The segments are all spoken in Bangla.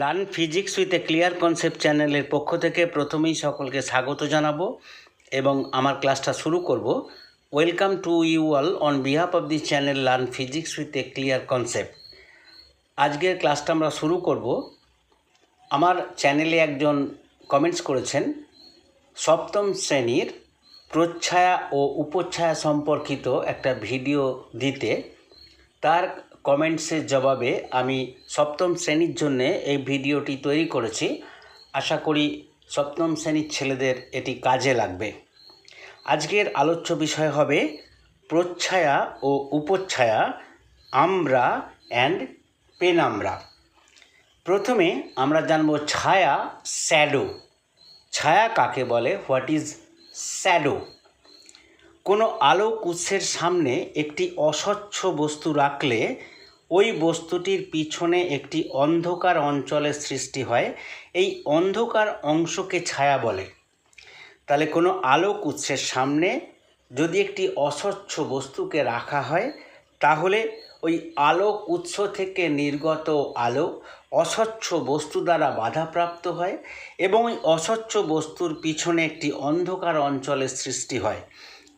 Learn physics with a clear concept চ্যানেলের পক্ষ থেকে প্রথমেই সকলকে স্বাগত জানাব এবং আমার ক্লাসটা শুরু করব। Welcome to you all on behalf of the channel learn physics with a clear concept. আজকের ক্লাসটা আমরা শুরু করব। আমার চ্যানেলে একজন কমেন্টস করেছেন, সপ্তম শ্রেণির প্রচ্ছায়া ও উপচ্ছায়া সম্পর্কিত একটা ভিডিও দিতে। তার কমেন্টসের জবাবে আমি সপ্তম শ্রেণির জন্য এই ভিডিওটি তৈরি করেছি। আশা করি সপ্তম শ্রেণির ছেলেদের এটি কাজে লাগবে। আজকের আলোচ্য বিষয় হবে প্রচ্ছায়া ও উপচ্ছায়া, আমরা অ্যান্ড পেনামরা। প্রথমে আমরা জানব ছায়া, শ্যাডো। ছায়া কাকে বলে? What is shadow? কোনো আলোক উৎসের সামনে একটি অস্বচ্ছ বস্তু রাখলে ওই বস্তুটির পিছনে একটি অন্ধকার অঞ্চলের সৃষ্টি হয়। এই অন্ধকার অংশকে ছায়া বলে। তাহলে কোনো আলোক উৎসের সামনে যদি একটি অস্বচ্ছ বস্তুকে রাখা হয়, তাহলে ওই আলোক উৎস থেকে নির্গত আলো অস্বচ্ছ বস্তু দ্বারা বাধাপ্রাপ্ত হয় এবং ওই অস্বচ্ছ বস্তুর পিছনে একটি অন্ধকার অঞ্চলের সৃষ্টি হয়।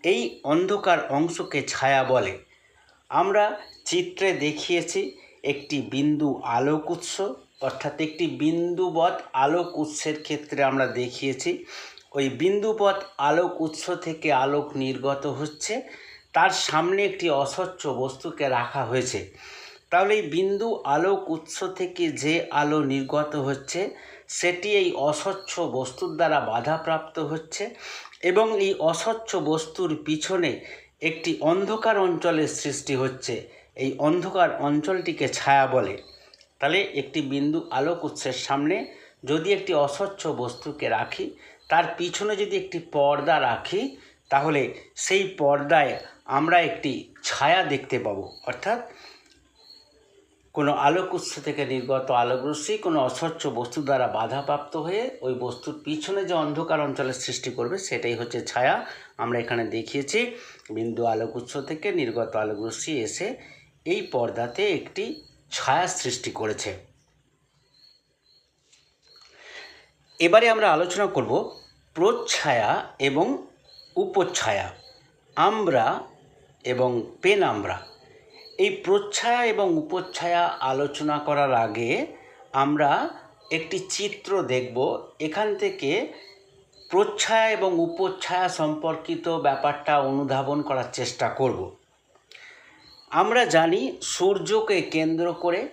এই অন্ধকার অংশকে ছায়া বলে। আমরা চিত্রে দেখিয়েছি একটি বিন্দু আলোক উৎস, অর্থাৎ একটি বিন্দুবৎ আলোক উৎসের ক্ষেত্রে আমরা দেখিয়েছি। ওই বিন্দুবৎ আলোক উৎস থেকে আলোক নির্গত হচ্ছে, তার সামনে একটি অস্বচ্ছ বস্তুকে রাখা হয়েছে। তাহলে এই বিন্দু আলোক উৎস থেকে যে আলো নির্গত হচ্ছে, সেটি এই অস্বচ্ছ বস্তুর দ্বারা বাধাপ্রাপ্ত হচ্ছে এবং এই অস্বচ্ছ বস্তুর পিছনে একটি অন্ধকার অঞ্চলের সৃষ্টি হচ্ছে। এই অন্ধকার অঞ্চলটিকে ছায়া বলে। তাহলে একটি বিন্দু আলোক উৎসের সামনে যদি একটি অস্বচ্ছ বস্তুকে রাখি, তার পিছনে যদি একটি পর্দা রাখি, তাহলে সেই পর্দায় আমরা একটি ছায়া দেখতে পাবো। অর্থাৎ কোনো আলোক উৎস থেকে নির্গত আলোক রশ্মি কোনো অস্বচ্ছ বস্তু দ্বারা বাধাপ্রাপ্ত হয়ে ওই বস্তুর পিছনে যে অন্ধকার অঞ্চলের সৃষ্টি করবে, সেটাই হচ্ছে ছায়া। আমরা এখানে দেখিয়েছি, বিন্দু আলোক উৎস থেকে নির্গত আলোক রশ্মি এসে এই পর্দাতে একটি ছায়া সৃষ্টি করেছে। এবারে আমরা আলোচনা করব প্রচ্ছায়া এবং উপচ্ছায়া, আমরা এবং পেনামরা। এই প্রচ্ছায়া এবং উপচ্ছায়া আলোচনা করার আগে আমরা একটি চিত্র দেখব। এখান থেকে প্রচ্ছায়া এবং উপচ্ছায়া সম্পর্কিত ব্যাপারটা অনুধাবন করার চেষ্টা করব। আমরা জানি সূর্যকে কেন্দ্র করে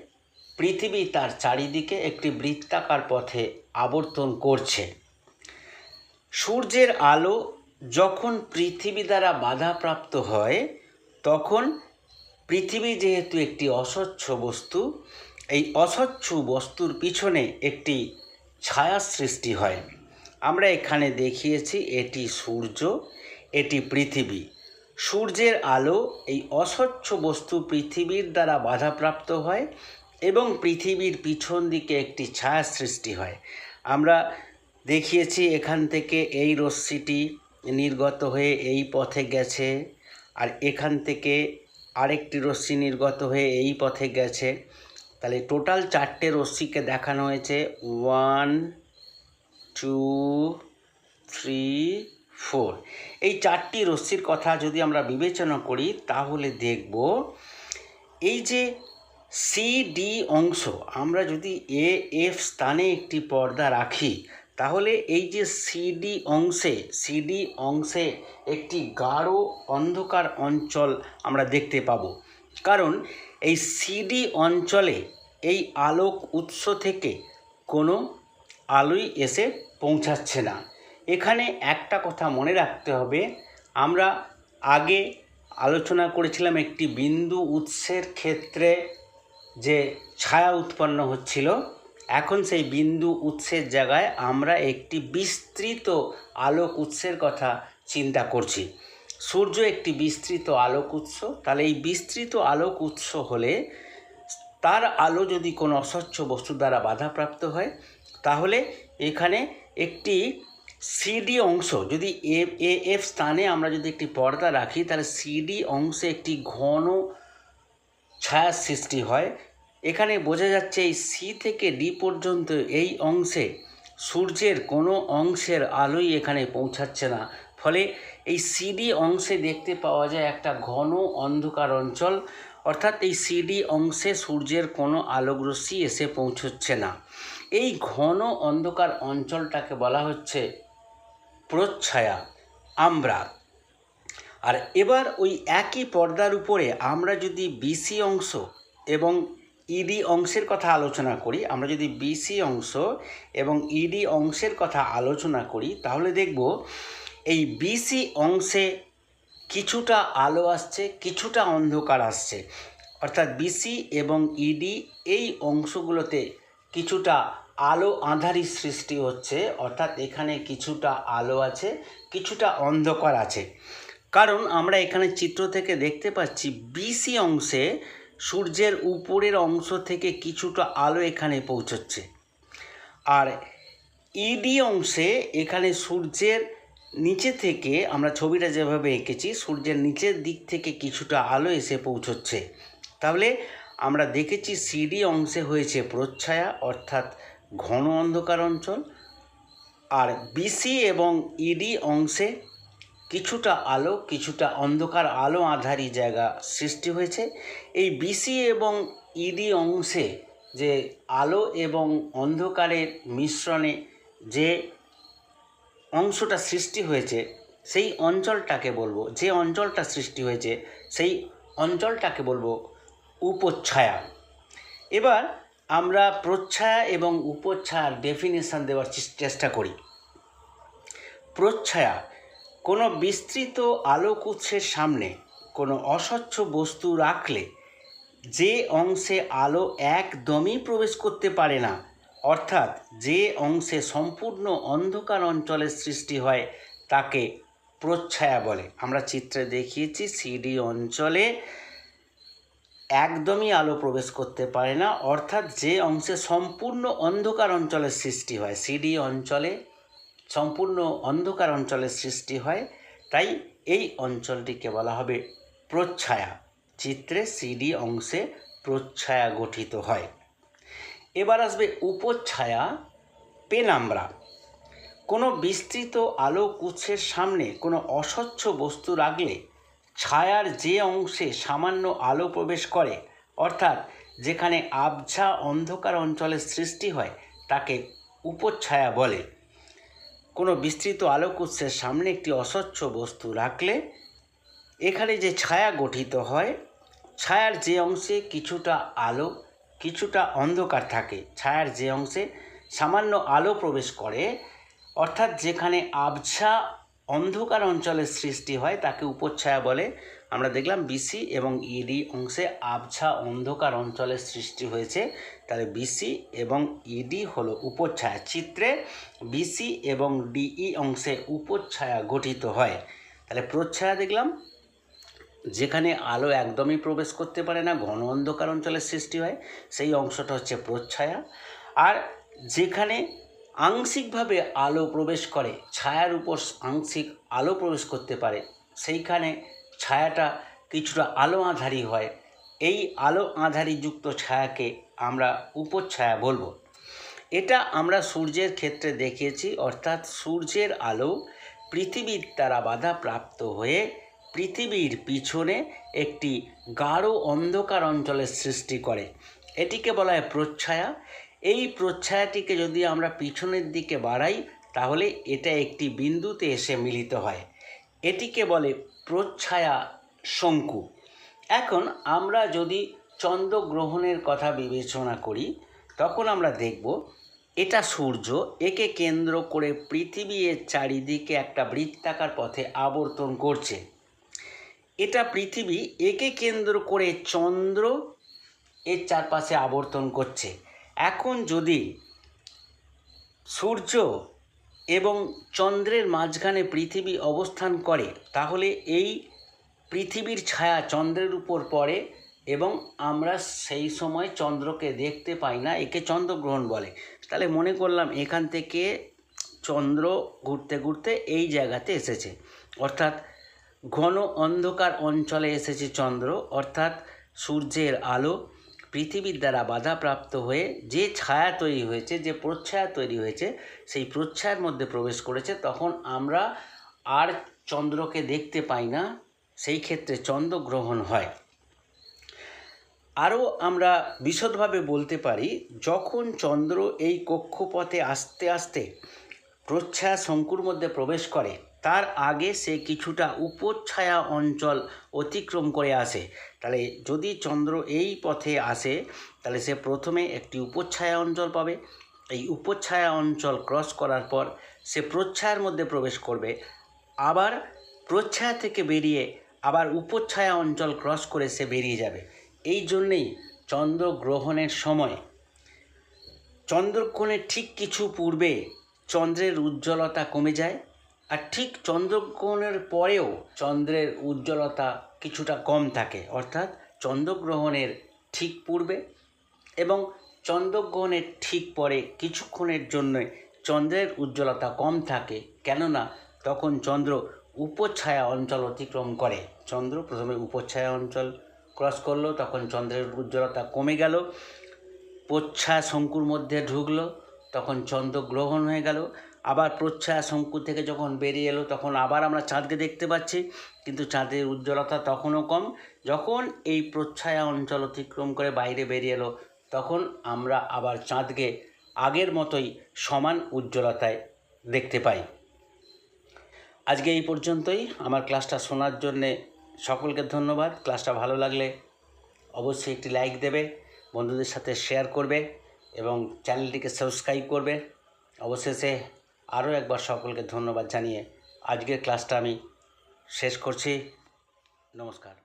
পৃথিবী তার চারিদিকে একটি বৃত্তাকার পথে আবর্তন করছে। সূর্যের আলো যখন পৃথিবী দ্বারা বাধাপ্রাপ্ত হয়, তখন পৃথিবী যেহেতু একটি অস্বচ্ছ বস্তু, এই অস্বচ্ছ বস্তুর পিছনে একটি ছায়া সৃষ্টি হয়। আমরা এখানে দেখিয়েছি এটি সূর্য, এটি পৃথিবী। সূর্যের আলো এই অস্বচ্ছ বস্তু পৃথিবীর দ্বারা বাধাপ্রাপ্ত হয় এবং পৃথিবীর পিছন দিকে একটি ছায়া সৃষ্টি হয়। আমরা দেখিয়েছি এখান থেকে এই রশ্মিটি নির্গত হয়ে এই পথে গেছে আর এখান থেকে আরেকটি রশ্মি নির্গত হয়ে এই পথে গেছে। তাহলে টোটাল চারটে রশ্মিকে দেখানো হয়েছে। ওয়ান, টু, থ্রি ফোর এই চারটি রশ্মির কথা যদি আমরা বিবেচনা করি, তাহলে দেখব, এই যে সি ডি অংশ, আমরা যদি এ, এফ স্থানে একটি পর্দা রাখি, তাহলে এই যে সিডি অংশে সিডি অংশে একটি গাঢ় অন্ধকার অঞ্চল আমরা দেখতে পাব। কারণ এই সিডি অঞ্চলে এই আলোক উৎস থেকে কোনো আলোই এসে পৌঁছাচ্ছে না। এখানে একটা কথা মনে রাখতে হবে। আমরা আগে আলোচনা করেছিলাম একটি বিন্দু উৎসের ক্ষেত্রে যে ছায়া উৎপন্ন হচ্ছিল। এখন সেই বিন্দু উৎসের জায়গায় আমরা একটি বিস্তৃত আলোক উৎসের কথা চিন্তা করছি। সূর্য একটি বিস্তৃত আলোক উৎস। তাহলে এই বিস্তৃত আলোক উৎস হলে তার আলো যদি কোনো অস্বচ্ছ বস্তু দ্বারা বাধাপ্রাপ্ত হয়, তাহলে এখানে একটি সিডি অংশ, যদি এ এ এফ স্থানে আমরা যদি একটি পর্দা রাখি, তাহলে সিডি অংশে একটি ঘন ছায়ার সৃষ্টি হয়। এখানে বোঝা যাচ্ছে এই সি থেকে ডি পর্যন্ত এই অংশে সূর্যের কোনো অংশের আলোই এখানে পৌঁছাচ্ছে না। ফলে এই সিডি অংশে দেখতে পাওয়া যায় একটা ঘন অন্ধকার অঞ্চল, অর্থাৎ এই সিডি অংশে সূর্যের কোনো আলোকরশ্মি এসে পৌঁছচ্ছে না। এই ঘন অন্ধকার অঞ্চলটাকে বলা হচ্ছে প্রচ্ছায়া, আমরা। আর এবার ওই একই পর্দার উপরে আমরা যদি বিসি অংশ এবং ইডি অংশের কথা আলোচনা করি, আমরা যদি বিসি অংশ এবং ইডি অংশের কথা আলোচনা করি, তাহলে দেখব এই বিসি অংশে কিছুটা আলো আসছে, কিছুটা অন্ধকার আসছে। অর্থাৎ বিসি এবং ইডি এই অংশগুলোতে কিছুটা আলো আঁধারি সৃষ্টি হচ্ছে, অর্থাৎ এখানে কিছুটা আলো আছে, কিছুটা অন্ধকার আছে। কারণ আমরা এখানে চিত্র থেকে দেখতে পাচ্ছি বিসি অংশে সূর্যের উপরের অংশ থেকে কিছুটা আলো এখানে পৌঁছচ্ছে। আর ইডি অংশে এখানে সূর্যের নিচে থেকে আমরা ছবিটা যেভাবে এঁকেছি, সূর্যের নিচের দিক থেকে কিছুটা আলো এসে পৌঁছচ্ছে। তাহলে আমরা দেখেছি সিডি অংশে হয়েছে প্রচ্ছায়া, অর্থাৎ ঘন অন্ধকার অঞ্চল, আর বিসি এবং ইডি অংশে কিছুটা আলো, কিছুটা অন্ধকার আলো আধারি জায়গা সৃষ্টি হয়েছে। এই বিসি এবং ইডি অংশে যে আলো এবং অন্ধকারের মিশ্রণে যে অংশটা সৃষ্টি হয়েছে, সেই অঞ্চলটাকে বলব, যে অঞ্চলটা সৃষ্টি হয়েছে, সেই অঞ্চলটাকে বলব উপচ্ছায়া। এবার আমরা প্রচ্ছায়া এবং উপচ্ছায়ার ডেফিনেশান দেওয়ার চেষ্টা করি। প্রচ্ছায়া, কোনো বিস্তৃত আলোক উৎসের সামনে কোনো অস্বচ্ছ বস্তু রাখলে যে অংশে আলো একদমই প্রবেশ করতে পারে না, অর্থাৎ যে অংশে সম্পূর্ণ অন্ধকার অঞ্চলের সৃষ্টি হয় তাকে প্রচ্ছায়া বলে। আমরা চিত্রে দেখিয়েছি, সিডি অঞ্চলে একদমই আলো প্রবেশ করতে পারে না, অর্থাৎ যে অংশে সম্পূর্ণ অন্ধকার অঞ্চলের সৃষ্টি হয় সিডি অঞ্চলে সম্পূর্ণ অন্ধকার অঞ্চলের সৃষ্টি হয়, তাই এই অঞ্চলটিকে বলা হবে প্রচ্ছায়া চিত্রে সিডি অংশে প্রচ্ছায়া গঠিত হয়। এবার আসবে উপচ্ছায়া পেনাম্বরা। কোনো বিস্তৃত আলোক উৎসের সামনে কোনো অস্বচ্ছ বস্তু রাখলে ছায়ার যে অংশে সামান্য আলো প্রবেশ করে, অর্থাৎ যেখানে আবছা অন্ধকার অঞ্চলের সৃষ্টি হয়, তাকে উপচ্ছায়া বলে। কোনো বিস্তৃত আলোক উৎসের সামনে একটি অস্বচ্ছ বস্তু রাখলে, এখানে যে ছায়া গঠিত হয়, ছায়ার যে অংশে কিছুটা আলো, কিছুটা অন্ধকার থাকে, ছায়ার যে অংশে সামান্য আলো প্রবেশ করে, অর্থাৎ যেখানে আবছা অন্ধকার অঞ্চলের সৃষ্টি হয়, তাকে উপচ্ছায়া বলে। আমরা দেখলাম বিসি এবং ইডি অংশে আবছা অন্ধকার অঞ্চলের সৃষ্টি হয়েছে। তাহলে বিসি এবং ইডি হলো উপচ্ছায়া। চিত্রে বিসি এবং ডিই অংশে উপচ্ছায়া গঠিত হয়। তাহলে প্রচ্ছায়া দেখলাম, যেখানে আলো একদমই প্রবেশ করতে পারে না, ঘন অন্ধকার অঞ্চলের সৃষ্টি হয়, সেই অংশটা হচ্ছে প্রচ্ছায়া। আর যেখানে আংশিকভাবে আলো প্রবেশ করে, ছায়ার উপর আংশিক আলো প্রবেশ করতে পারে। সেইখানে ছায়াটা কিছুটা আলো আঁধারি হয়। এই আলো আঁধারি যুক্ত ছায়াকে আমরা উপছায়া বলব। এটা আমরা সূর্যের ক্ষেত্রে দেখিয়েছি, অর্থাৎ সূর্যের আলো পৃথিবীর দ্বারা বাধা প্রাপ্ত হয়ে পৃথিবীর পিছনে একটি গাঢ় অন্ধকার অঞ্চলের সৃষ্টি করে। এটিকে বলা হয় প্রচ্ছায়া। এই প্রচ্ছায়াটিকে যদি আমরা পিছনের দিকে বাড়াই, তাহলে এটা একটি বিন্দুতে এসে মিলিত হয়। এটিকে বলে প্রচ্ছায়া শঙ্কু। এখন আমরা যদি চন্দ্রগ্রহণের কথা বিবেচনা করি, তখন আমরা দেখব এটা সূর্য, একে কেন্দ্র করে পৃথিবী এর চারিদিকে একটা বৃত্তাকার পথে আবর্তন করছে। এটা পৃথিবী একে কেন্দ্র করে চন্দ্র এর চারপাশে আবর্তন করছে। এখন যদি সূর্য এবং চন্দ্রের মাঝখানে পৃথিবী অবস্থান করে, তাহলে এই পৃথিবীর ছায়া চন্দ্রের উপর পড়ে এবং আমরা সেই সময় চন্দ্রকে দেখতে পাই না, একে চন্দ্রগ্রহণ বলে। তাহলে মনে করলাম এখান থেকে চন্দ্র ঘুরতে ঘুরতে এই জায়গাতে এসেছে। অর্থাৎ ঘন অন্ধকার অঞ্চলে এসেছে চন্দ্র, অর্থাৎ সূর্যের আলো। পৃথিবীর দ্বারা বাধাপ্রাপ্ত হয়ে যে ছায়া তৈরি হয়েছে, যে প্রচ্ছায়া তৈরি হয়েছে, সেই প্রচ্ছায়ার মধ্যে প্রবেশ করেছে, তখন আমরা আর চন্দ্রকে দেখতে পাই না, সেই ক্ষেত্রে চন্দ্রগ্রহণ হয়। আরও আমরা বিশদভাবে বলতে পারি, যখন চন্দ্র এই কক্ষপথে আস্তে আস্তে প্রচ্ছায়া শঙ্কুর মধ্যে প্রবেশ করে তার আগে সে কিছুটা উপচ্ছায়া অঞ্চল অতিক্রম করে আসে। তাহলে যদি চন্দ্র এই পথে আসে, তাহলে সে প্রথমে একটি উপচ্ছায়া অঞ্চল পাবে। এই উপচ্ছায়া অঞ্চল ক্রস করার পর সে প্রচ্ছায়ার মধ্যে প্রবেশ করবে। আবার প্রচ্ছায়া থেকে বেরিয়ে আবার উপচ্ছায়া অঞ্চল ক্রস করে সে বেরিয়ে যাবে। এই জন্যেই চন্দ্রগ্রহণের সময়। চন্দ্রগ্রহণের ঠিক কিছু পূর্বে চন্দ্রের উজ্জ্বলতা কমে যায়। আর ঠিক চন্দ্রগ্রহণের পরেও চন্দ্রের উজ্জ্বলতা কিছুটা কম থাকে, অর্থাৎ চন্দ্রগ্রহণের ঠিক পূর্বে এবং চন্দ্রগ্রহণের ঠিক পরে কিছুক্ষণের জন্য চন্দ্রের উজ্জ্বলতা কম থাকে, কেননা তখন চন্দ্র উপচ্ছায়া অঞ্চল অতিক্রম করে। চন্দ্র প্রথমে উপচ্ছায়া অঞ্চল ক্রস করল, তখন চন্দ্রের উজ্জ্বলতা কমে গেল প্রচ্ছায়া শঙ্কুর মধ্যে ঢুকলো, তখন চন্দ্র গ্রহণ হয়ে গেল আবার প্রচ্ছায়া শঙ্কু থেকে যখন বেরিয়ে এলো, তখন আবার আমরা চাঁদকে দেখতে পাচ্ছি। কিন্তু চাঁদের উজ্জ্বলতা তখনও কম। যখন এই প্রচ্ছায়া অঞ্চল অতিক্রম করে বাইরে বেরিয়ে এলো, তখন আমরা আবার চাঁদকে আগের মতোই সমান উজ্জ্বলতায় দেখতে পাই। আজকে এই পর্যন্তই। আমার ক্লাসটা শোনার জন্যে সকলকে ধন্যবাদ। ক্লাসটা ভালো লাগলে অবশ্যই একটি লাইক দেবে, বন্ধুদের সাথে শেয়ার করবে এবং চ্যানেলটিকে সাবস্ক্রাইব করবে। অবশেষে আরও একবার সকলকে ধন্যবাদ জানিয়ে আজকের ক্লাসটা আমি শেষ করছি। নমস্কার।